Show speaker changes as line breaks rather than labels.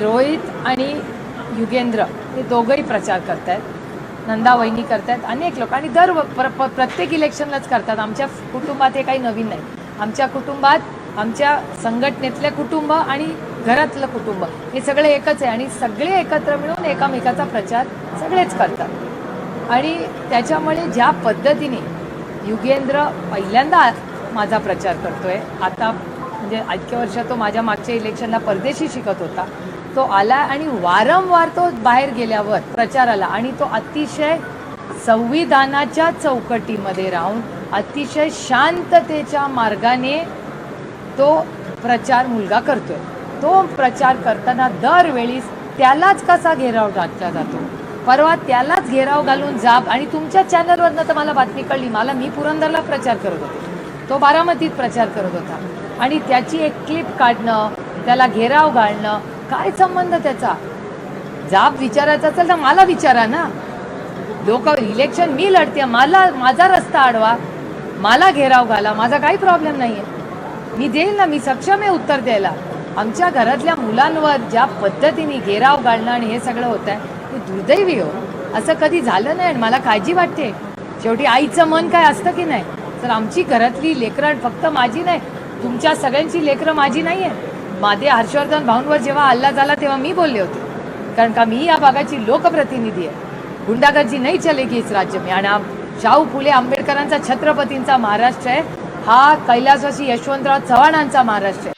रोहित आणि युगेंद्र हे दोघंही प्रचार करत आहेत नंदा वहिनी आहेत अनेक लोक. आणि दर व- प्र- प्रत्येक इलेक्शनलाच करतात. आमच्या कुटुंबात हे काही नवीन नाही. आमच्या कुटुंबात आमच्या संघटनेतले कुटुंब आणि घरातलं कुटुंब हे सगळे एकच आहे. आणि सगळे एकत्र मिळून एकामेकाचा प्रचार सगळेच करतात. आणि त्याच्यामुळे ज्या पद्धतीने युगेंद्र पहिल्यांदा माझा प्रचार करतोय आता म्हणजे इतक्या वर्ष तो माझ्या मागच्या इलेक्शनला परदेशी शिकत होता. तो आला आणि वारंवार तो बाहेर गेल्यावर प्रचाराला आणि तो अतिशय संविधानाच्या चौकटीमध्ये राहून अतिशय शांततेच्या मार्गाने तो प्रचार मुलगा करतोय. तो प्रचार करताना दरवेळी त्यालाच कसा घेराव घातला जातो? परवा त्यालाच घेराव घालून जाब आणि तुमच्या चॅनलवरनं तर मला बातमी कळली मला मी पुरंदरला प्रचार करत होतो. तो बारामतीत प्रचार करत होता. आणि त्याची एक क्लिप काढणं त्याला घेराव घालणं काय संबंध त्याचा? जाब विचारायचा असेल तर मला विचारा ना. लोक इलेक्शन मी लढते मला माझा रस्ता अडवा मला घेराव घाला माझा काही प्रॉब्लेम नाही आहे मी देईल ना मी सक्षम आहे उत्तर द्यायला. आमच्या घरातल्या मुलांवर ज्या पद्धतीने घेराव घालणं आणि हे सगळं होत आहे ते दुर्दैवी हो. असं कधी झालं नाही आणि मला काळजी वाटते. शेवटी आईचं मन काय असतं की नाही? तर आमची घरातली लेकरं फक्त माझी नाही तुमच्या सगळ्यांची लेकरं माझी नाही आहे मादे हर्षवर्धन भाऊंवर जेव्हा हल्ला झाला तेव्हा मी बोलले होते. कारण का मी या भागाची लोकप्रतिनिधी आहे. गुंडागर्दी नाही चलेगी इस राज्य में. आणि शाहू फुले आंबेडकरांचा छत्रपतींचा महाराष्ट्र आहे. हा कैलासवासी यशवंतराव चव्हाणांचा महाराष्ट्र आहे.